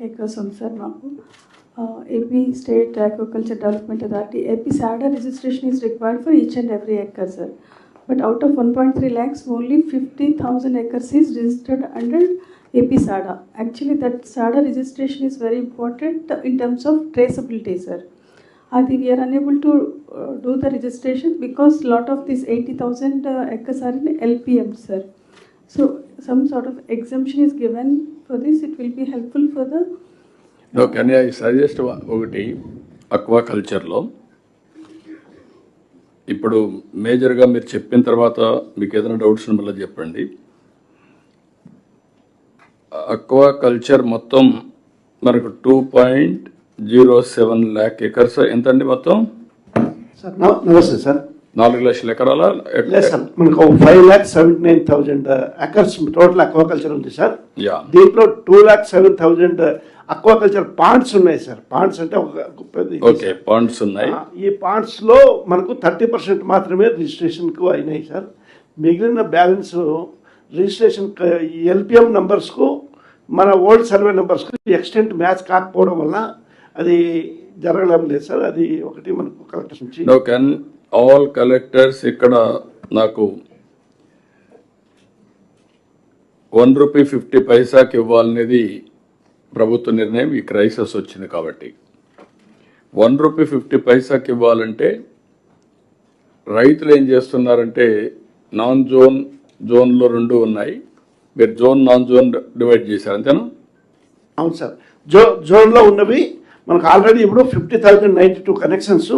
ఎక్వర్స్ ఉంది సార్ మాకు AP state aquaculture development authority AP SADA registration is required for each and every acre sir but out of one point three lakhs only fifty thousand acres is registered under AP SADA actually that SADA registration is very important in terms of traceability sir అది we are unable to do the registration because lot of this eighty thousand acres are in LPM sir So, some sort of exemption is given for this. It will be helpful for the. No can I suggest ఒకటి అక్వా కల్చర్లో ఇప్పుడు మేజర్గా మీరు చెప్పిన తర్వాత మీకు ఏదైనా డౌట్స్ మళ్ళీ చెప్పండి అక్వా కల్చర్ మొత్తం మనకు two point zero seven lakh acres ఎంతండి మొత్తం సార్ నమ- నమస్తే సార్ నాలుగు లక్షల ఎకరాల లేదు సార్ మనకు five lakh seventy nine thousand acres total aquaculture ఉంది సార్ దీంట్లో two lakh seven thousand aquaculture ponds ఉన్నాయి సార్ పాండ్స్ అంటే ఒక ఓకే పాయింట్స్ ఉన్నాయి. ఈ పాండ్స్లో మనకు థర్టీ పర్సెంట్ మాత్రమే రిజిస్ట్రేషన్కు అయినాయి సార్ మిగిలిన బ్యాలెన్స్ రిజిస్ట్రేషన్ ఎల్పిఎం నంబర్స్కు మన ఓల్డ్ సర్వే నంబర్స్కు ఎక్స్టెంట్ మ్యాచ్ కాకపోవడం వల్ల అది జరగడం లేదు సార్ అది ఒకటి మనకు కలెక్టర్ నుంచి. ఆల్ కలెక్టర్స్ ఇక్కడ నాకు వన్ రూపీ ఫిఫ్టీ పైసాకి ఇవ్వాలనేది ప్రభుత్వ నిర్ణయం. ఈ క్రైసిస్ వచ్చింది కాబట్టి వన్ రూపీ ఫిఫ్టీ పైసాకి ఇవ్వాలంటే రైతులు ఏం చేస్తున్నారంటే నాన్ జోన్ జోన్లో రెండు ఉన్నాయి. మీరు జోన్ నాన్ జోన్ డివైడ్ చేశారు అంతేనా? అవును సార్. జో జోన్లో ఉన్నవి మనకు ఆల్రెడీ ఇప్పుడు fifty thousand ninety two connections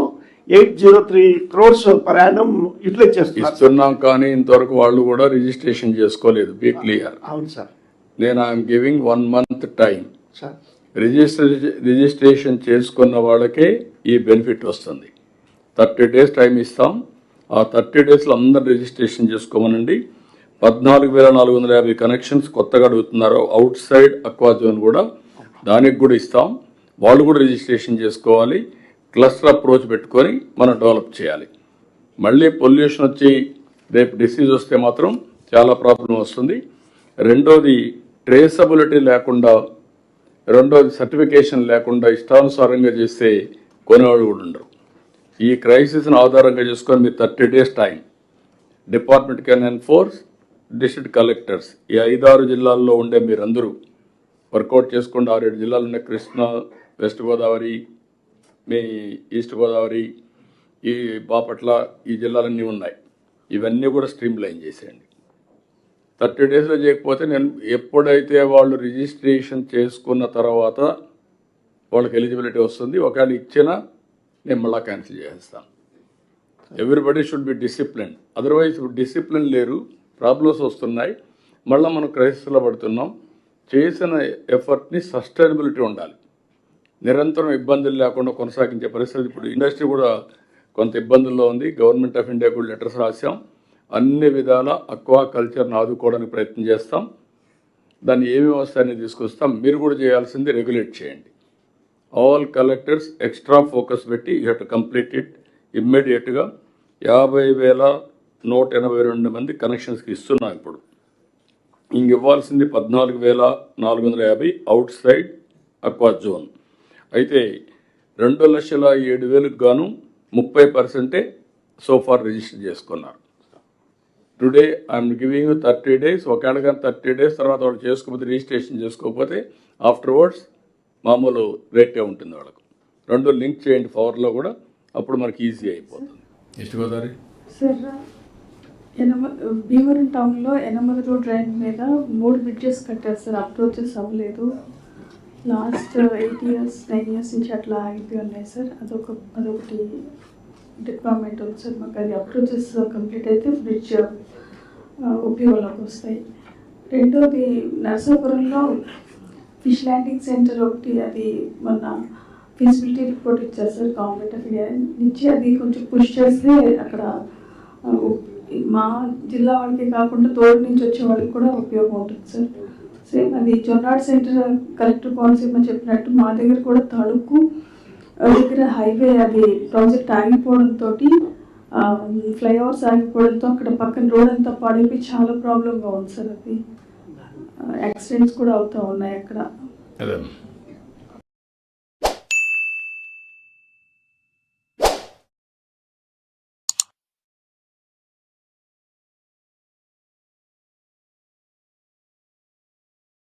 eight zero three crores per annum utilize చేస్తున్నారు ఇస్తున్నాం కానీ ఇంతవరకు వాళ్ళు కూడా రిజిస్ట్రేషన్ చేసుకోలేదు. Be clear. అవును సార్. నేను I'm giving one month time sir. Register registration చేసుకున్న వాళ్ళకే ఈ బెనిఫిట్ వస్తుంది. థర్టీ డేస్ టైం ఇస్తాం. ఆ థర్టీ డేస్లో అందరు రిజిస్ట్రేషన్ చేసుకోమనండి. పద్నాలుగు వేల నాలుగు వందల యాభై కనెక్షన్స్ కొత్తగా అడుగుతున్నారు అవుట్ సైడ్ అక్వా జోన్ కూడా దానికి కూడా ఇస్తాం. వాళ్ళు కూడా రిజిస్ట్రేషన్ చేసుకోవాలి. క్లస్టర్ అప్రోచ్ పెట్టుకొని మనం డెవలప్ చేయాలి. మళ్ళీ పొల్యూషన్ వచ్చి రేపు డిసీజ్ వస్తే మాత్రం చాలా ప్రాబ్లం వస్తుంది. రెండోది ట్రేసబిలిటీ లేకుండా రెండోది సర్టిఫికేషన్ లేకుండా ఇష్టానుసారంగా చేస్తే కొనేవాళ్ళు కూడా ఉండరు. ఈ క్రైసిస్ను ఆధారంగా చేసుకొని మీరు thirty days time department can enforce district collectors ఈ ఐదారు జిల్లాల్లో ఉండే మీరందరూ వర్కౌట్ చేసుకుంటూ ఆరేడు జిల్లాలు ఉన్నాయి కృష్ణా వెస్ట్ గోదావరి మీ ఈస్ట్ గోదావరి ఈ బాపట్ల ఈ జిల్లాలన్నీ ఉన్నాయి. ఇవన్నీ కూడా స్ట్రీమ్ లైన్ చేసేయండి. థర్టీ డేస్లో చేయకపోతే నేను ఎప్పుడైతే వాళ్ళు రిజిస్ట్రేషన్ చేసుకున్న తర్వాత వాళ్ళకి ఎలిజిబిలిటీ వస్తుంది ఒకవేళ ఇచ్చినా నేను మళ్ళీ క్యాన్సిల్ చేసేస్తాను. Everybody should be discipline otherwise discipline లేరు ప్రాబ్లమ్స్ వస్తున్నాయి. మళ్ళీ మనం క్రైసిస్లో పడుతున్నాం. చేసిన ఎఫర్ట్ని సస్టైనబిలిటీ ఉండాలి. నిరంతరం ఇబ్బందులు లేకుండా కొనసాగించే పరిస్థితి. ఇప్పుడు ఇండస్ట్రీ కూడా కొంత ఇబ్బందుల్లో ఉంది. గవర్నమెంట్ ఆఫ్ ఇండియా కూడా లెటర్స్ రాసాం అన్ని విధాల అక్వా కల్చర్ను ఆదుకోవడానికి ప్రయత్నం చేస్తాం. దాన్ని ఏమేమి వస్తాయని తీసుకొస్తాం? మీరు కూడా చేయాల్సింది రెగ్యులేట్ చేయండి. ఆల్ కలెక్టర్స్ ఎక్స్ట్రా ఫోకస్ పెట్టి యూ హెట్ కంప్లీట్ ఇట్ ఇమ్మీడియట్గా యాభై వేల నూట ఎనభై రెండు మంది కనెక్షన్స్కి ఇస్తున్నాం ఇప్పుడు. ఇంక ఇవ్వాల్సింది పద్నాలుగు వేల నాలుగు వందల యాభై అవుట్ సైడ్ అక్వా జోన్ అయితే రెండు లక్షల ఏడు వేలకు గాను ముప్పై పర్సెంటే సోఫార్ రిజిస్టర్ చేసుకున్నారు. Today I'm giving thirty days ఒకవేళ కానీ థర్టీ డేస్ తర్వాత వాళ్ళు చేసుకోకపోతే రిజిస్ట్రేషన్ చేసుకోకపోతే ఆఫ్టర్ వర్డ్స్ మామూలు రేటే ఉంటుంది వాళ్ళకు. రెండు లింక్ చేయండి పవర్లో కూడా అప్పుడు మనకి ఈజీ అయిపోతుంది. ఈస్ట్ గోదావరి? సార్ భీమవరం టౌన్లో ఎనమది రోడ్ డ్రైన్ మీద మూడు బ్రిడ్జెస్ కట్టారు సార్. అప్రోచెస్ అవ్వలేదు. Last eight years nine years నుంచి అట్లా ఆగిపోయి ఉన్నాయి సార్. అదొక అదొకటి డిపార్ట్మెంట్ ఉంది సార్. మాకు అది అప్రోచెస్ కంప్లీట్ అయితే బ్రిడ్జ్ ఉపయోగంలోకి వస్తాయి. రెండోది నరసాపురంలో ఫిష్ ల్యాండింగ్ సెంటర్ ఒకటి అది మొన్న ఫీజిబిలిటీ రిపోర్ట్ ఇచ్చారు సార్ గవర్నమెంట్ ఆఫ్ ఇండియా నుంచి. అది కొంచెం పుష్ చేస్తే అక్కడ మా జిల్లా వాళ్ళకి కాకుండా తోడు నుంచి వచ్చే వాళ్ళకి కూడా ఉపయోగం ఉంటుంది సార్. సేమ్ అది జొన్నాడ్ సెంటర్ కలెక్టర్ కోనసీమ చెప్పినట్టు మా దగ్గర కూడా తణుకు దగ్గర హైవే అది ప్రాజెక్ట్ ఆగిపోవడంతో ఫ్లైఓవర్స్ ఆగిపోవడంతో అక్కడ పక్కన రోడ్ అంతా పడిపోయి చాలా ప్రాబ్లంగా ఉంది సార్ అది. యాక్సిడెంట్స్ కూడా అవుతూ ఉన్నాయి అక్కడ.